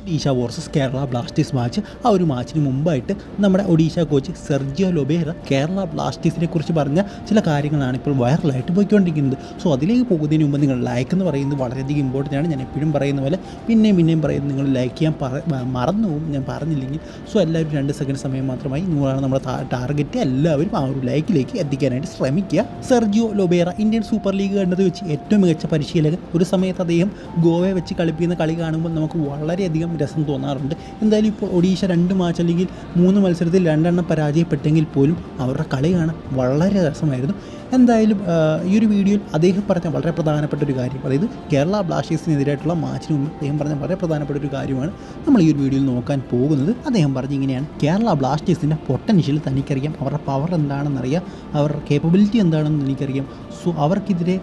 Odisha versus Kerala Blasters match ആ ഒരു മാച്ചിന് മുമ്പായിട്ട് നമ്മുടെ Odisha coach Sergio Lobera Kerala ബ്ലാസ്റ്റേഴ്സിനെ കുറിച്ച് പറഞ്ഞ ചില കാര്യങ്ങളാണ് ഇപ്പോൾ വൈറലായിട്ട് പോയിക്കൊണ്ടിരിക്കുന്നത്. സോ അതിലേക്ക് പോകുന്നതിന് മുമ്പ് നിങ്ങൾ ലൈക്ക് എന്ന് പറയുന്നത് വളരെയധികം ഇമ്പോർട്ടന്റ് ആണ്. ഞാൻ എപ്പോഴും പറയുന്ന പോലെ പിന്നെയും പിന്നെയും പറയുന്നത് നിങ്ങൾ ലൈക്ക് ചെയ്യാൻ പറ മറന്നു പോകും. ഞാൻ പറഞ്ഞില്ലെങ്കിൽ. സോ എല്ലാവരും രണ്ട് സെക്കൻഡ് സമയം മാത്രമായി നൂറാണ് നമ്മുടെ ടാർഗറ്റ് എല്ലാവരും ആ ഒരു ലൈക്കിലേക്ക് എത്തിക്കാനായിട്ട് ശ്രമിക്കുക. Sergio Lobera Indian super league കണ്ടത് വെച്ച് ഏറ്റവും മികച്ച പരിശീലകൻ. ഒരു സമയത്ത് അദ്ദേഹം ഗോവയെ വെച്ച് കളിപ്പിക്കുന്ന കളി കാണുമ്പോൾ നമുക്ക് വളരെയധികം രസം തോന്നാറുണ്ട്. എന്തായാലും ഇപ്പോൾ ഒഡീഷ രണ്ട് മാച്ച് അല്ലെങ്കിൽ മൂന്ന് മത്സരത്തിൽ രണ്ടെണ്ണം പരാജയപ്പെട്ടെങ്കിൽ പോലും അവരുടെ കളി കാണാൻ വളരെ രസമായിരുന്നു. എന്തായാലും ഈ ഒരു വീഡിയോയിൽ അദ്ദേഹം പറഞ്ഞ വളരെ പ്രധാനപ്പെട്ട ഒരു കാര്യം. അതായത് കേരള ബ്ലാസ്റ്റേഴ്സിനെതിരായിട്ടുള്ള മാച്ചിന് മുമ്പ് അദ്ദേഹം പറഞ്ഞ വളരെ പ്രധാനപ്പെട്ട ഒരു കാര്യമാണ് നമ്മൾ ഈ ഒരു വീഡിയോയിൽ നോക്കാൻ പോകുന്നത്. അദ്ദേഹം പറഞ്ഞ ഇങ്ങനെയാണ്. കേരള ബ്ലാസ്റ്റേഴ്സിന്റെ പൊട്ടൻഷ്യൽ തനിക്കറിയാം. അവരുടെ പവർ എന്താണെന്നറിയാം. അവരുടെ കേപ്പബിലിറ്റി എന്താണെന്ന് എനിക്കറിയാം സോ അവർക്കെതിരെ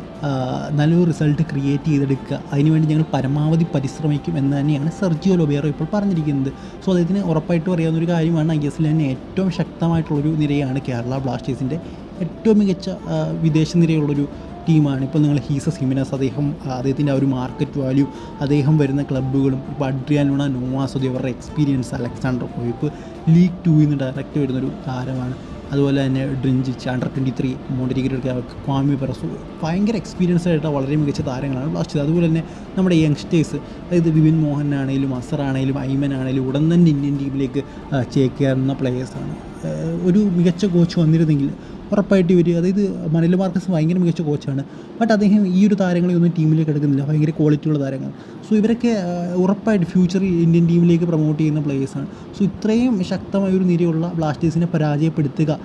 നല്ലൊരു റിസൾട്ട് ക്രിയേറ്റ് ചെയ്തെടുക്കുക. അതിനുവേണ്ടി ഞങ്ങൾ പരമാവധി പരിശ്രമിക്കും എന്ന് തന്നെയാണ് സെർജിയോ ലൊബേറോ ഇപ്പോൾ പറഞ്ഞിരിക്കുന്നത്. സോ അദ്ദേഹത്തിന് ഉറപ്പായിട്ടും അറിയാവുന്ന ഒരു കാര്യമാണ്. ഐ എസിൽ തന്നെ ഏറ്റവും ശക്തമായിട്ടുള്ളൊരു നിരയാണ് കേരള ബ്ലാസ്റ്റേഴ്സിന്റെ ഏറ്റവും മികച്ച വിദേശ നിരയുള്ളൊരു ടീമാണ്. ഇപ്പോൾ നിങ്ങൾ ഹീസ സിമിനസ് അദ്ദേഹം അദ്ദേഹത്തിന്റെ ആ ഒരു മാർക്കറ്റ് വാല്യൂ അദ്ദേഹം വരുന്ന ക്ലബ്ബുകളും ഇപ്പോൾ അഡ്രിയാനുണ നോവാസ് അവരുടെ എക്സ്പീരിയൻസ് അലക്സാണ്ടർ കോയിപ്പ് ലീഗ് ടുവിൽ നിന്ന് ഡയറക്റ്റ് വരുന്നൊരു താരമാണ്. അതുപോലെ തന്നെ ഡ്രിഞ്ചിച്ച് ചാണ്ടർ ട്വന്റി ത്രീ മോണ്ടിരിക്കറ്റ് ക്വാമി പെറസു ഭയങ്കര എക്സ്പീരിയൻസ് ആയിട്ട് വളരെ മികച്ച താരങ്ങളാണ് ബ്ലാസ്റ്റ് അതുപോലെ തന്നെ നമ്മുടെ യങ്സ്റ്റേഴ്സ് അതായത് വിപിൻ മോഹൻ ആണെങ്കിലും അസർ ആണെങ്കിലും ഐമൻ ആണെങ്കിലും ഉടൻ തന്നെ ഇന്ത്യൻ ടീമിലേക്ക് ചേക്കേറുന്ന പ്ലേയേഴ്സാണ് ഒരു മികച്ച കോച്ച് വന്നിരുന്നെങ്കിൽ ഉറപ്പായിട്ട് ഇവർ അതായത് മനൽ മാർക്കസ് ഭയങ്കര മികച്ച കോച്ചാണ്. ബട്ട് അദ്ദേഹം ഈ ഒരു താരങ്ങളെ ഒന്നും ടീമിലേക്ക് എടുക്കുന്നില്ല. ഭയങ്കര ക്വാളിറ്റിയുള്ള താരങ്ങൾ. സോ ഇവരൊക്കെ ഉറപ്പായിട്ട് ഫ്യൂച്ചർ ഇന്ത്യൻ ടീമിലേക്ക് പ്രൊമോട്ട് ചെയ്യുന്ന പ്ലേയേഴ്സാണ് സോ ഇത്രയും ശക്തമായ ഒരു നിരയുള്ള ബ്ലാസ്റ്റേഴ്സിനെ പരാജയപ്പെടുത്തുക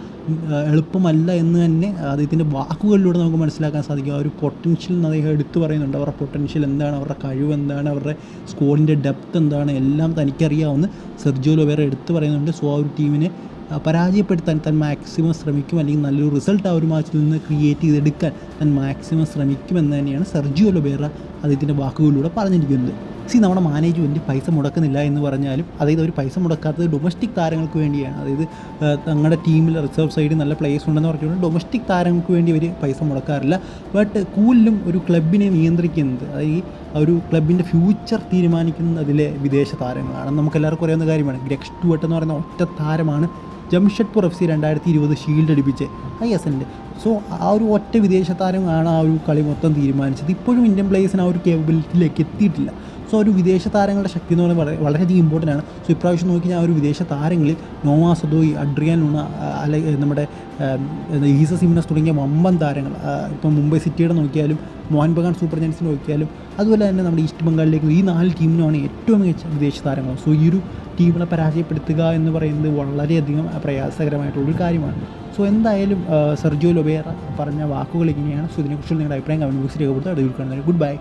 എളുപ്പമല്ല എന്ന് തന്നെ അദ്ദേഹത്തിന്റെ വാക്കുകളിലൂടെ നമുക്ക് മനസ്സിലാക്കാൻ സാധിക്കും. ആ ഒരു പൊട്ടൻഷ്യൽ എന്ന് അദ്ദേഹം എടുത്തു പറയുന്നുണ്ട്. അവരുടെ പൊട്ടൻഷ്യൽ എന്താണ്? അവരുടെ കഴിവ് എന്താണ്? അവരുടെ സ്കോഡിന്റെ ഡെപ്ത് എന്താണ്? എല്ലാം തനിക്കറിയാവുന്ന സെർജിയോ ലോവേറ എടുത്തു പറയുന്നുണ്ട്. സോ ആ ഒരു ടീമിനെ പരാജയപ്പെടുത്താൻ താൻ മാക്സിമം ശ്രമിക്കും അല്ലെങ്കിൽ നല്ലൊരു റിസൾട്ട് ആ ഒരു മാച്ചിൽ നിന്ന് ക്രിയേറ്റ് ചെയ്തെടുക്കാൻ താൻ മാക്സിമം ശ്രമിക്കുമെന്ന് തന്നെയാണ് സെർജിയോ ലൊബേറ അദ്ദേഹത്തിന്റെ വാക്കുകളിലൂടെ പറഞ്ഞിരിക്കുന്നത്. സി നമ്മുടെ മാനേജ്മെന്റ് പൈസ മുടക്കുന്നില്ല എന്ന് പറഞ്ഞാലും അതായത് അവർ പൈസ മുടക്കാത്തത് ഡൊമസ്റ്റിക് താരങ്ങൾക്ക് വേണ്ടിയാണ്. അതായത് തങ്ങളുടെ ടീമിൽ റിസർവ് സൈഡിൽ നല്ല പ്ലേയേഴ്സ് ഉണ്ടെന്ന് പറഞ്ഞുകൊണ്ട് ഡൊമസ്റ്റിക് താരങ്ങൾക്ക് വേണ്ടി അവർ പൈസ മുടക്കാറില്ല. ബട്ട് കൂടുതലും ഒരു ക്ലബിനെ നിയന്ത്രിക്കുന്നത് അതായത് ഒരു ക്ലബിന്റെ ഫ്യൂച്ചർ തീരുമാനിക്കുന്നത് അതിലെ വിദേശ താരങ്ങളാണ്. നമുക്കെല്ലാവർക്കും അറിയാവുന്ന കാര്യമാണ് ഗ്രെക്സ് ടുവട്ട് എന്ന് പറയുന്ന ഒറ്റ താരമാണ് ജംഷഡ്പൂർ എഫ് സി രണ്ടായിരത്തി ഇരുപത് ഷീൽഡ് അടിപ്പിച്ച് ഐ എസ് എന്റെ സോ ആ ഒരു ഒറ്റ വിദേശ താരമാണ് ആ ഒരു കളി മൊത്തം തീരുമാനിച്ചത്. ഇപ്പോഴും ഇന്ത്യൻ പ്ലേയേഴ്സിന് ആ ഒരു കേപ്പബിലിറ്റിയിലേക്ക് എത്തിയിട്ടില്ല. സോ ഒരു വിദേശ താരങ്ങളുടെ ശക്തി എന്ന് പറയുന്നത് വളരെ വളരെയധികം ഇമ്പോർട്ടന്റ് ആണ്. സോ ഇപ്രാവശ്യം നോക്കി ഞാൻ ഒരു വിദേശ താരങ്ങളിൽ നോവാ സദോയി അഡ്രിയാൻ ലൂണ അല്ലെ നമ്മുടെ ഈസ സിമിനസ് തുടങ്ങിയ വമ്പൻ താരങ്ങൾ ഇപ്പം മുംബൈ സിറ്റിയുടെ നോക്കിയാലും മോഹൻ ബഗാൻ സൂപ്പർ ജയൻസിനെ നോക്കിയാലും അതുപോലെ തന്നെ നമ്മുടെ ഈസ്റ്റ് ബംഗാളിലേക്ക് ഈ നാല് ടീമിനുമാണ് ഏറ്റവും മികച്ച വിദേശ താരങ്ങൾ. സോ ഈ ഒരു ടീമിനെ പരാജയപ്പെടുത്തുക എന്ന് പറയുന്നത് വളരെയധികം പ്രയാസകരമായിട്ടുള്ളൊരു കാര്യമാണ്. സോ എന്തായാലും സെർജിയോ ലൊബേറ പറഞ്ഞ വാക്കുകൾ ഇങ്ങനെയാണ്. സോ ഇതിനെക്കുറിച്ചുള്ള നിങ്ങളുടെ അഭിപ്രായം കമന്റ് ബോക്സിൽ രേഖപ്പെടുത്തുക. അടുത്ത് ഗുഡ് ബൈ